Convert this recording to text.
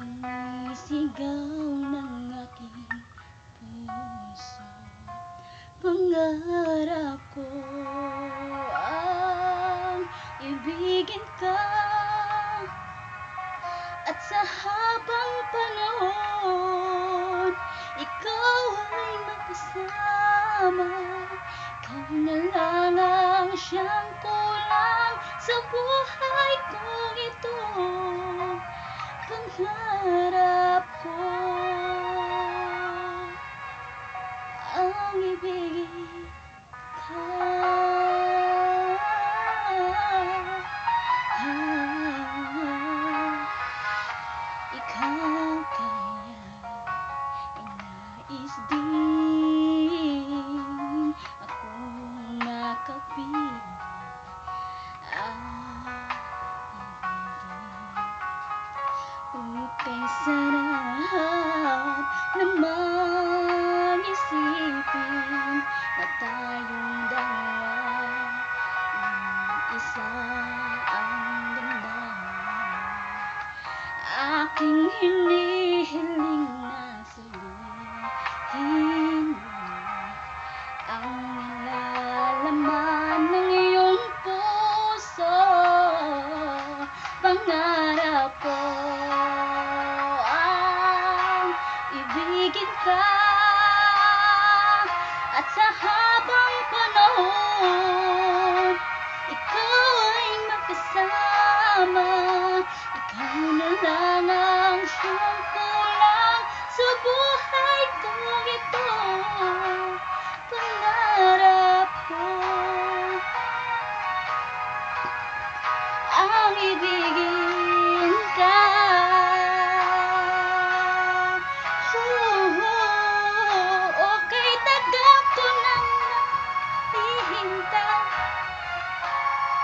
Sinisigaw ng aking puso Pangarap ko ang ibigin ka. At sa habang panahon Ikaw ay makasama. Ikaw na lang ang siyang kulang Sa buhay kong Aking hinihiling na sabihin ang nilalaman ng iyong puso Pangarap ko ang ibigin ka. At sa Ikaw na lang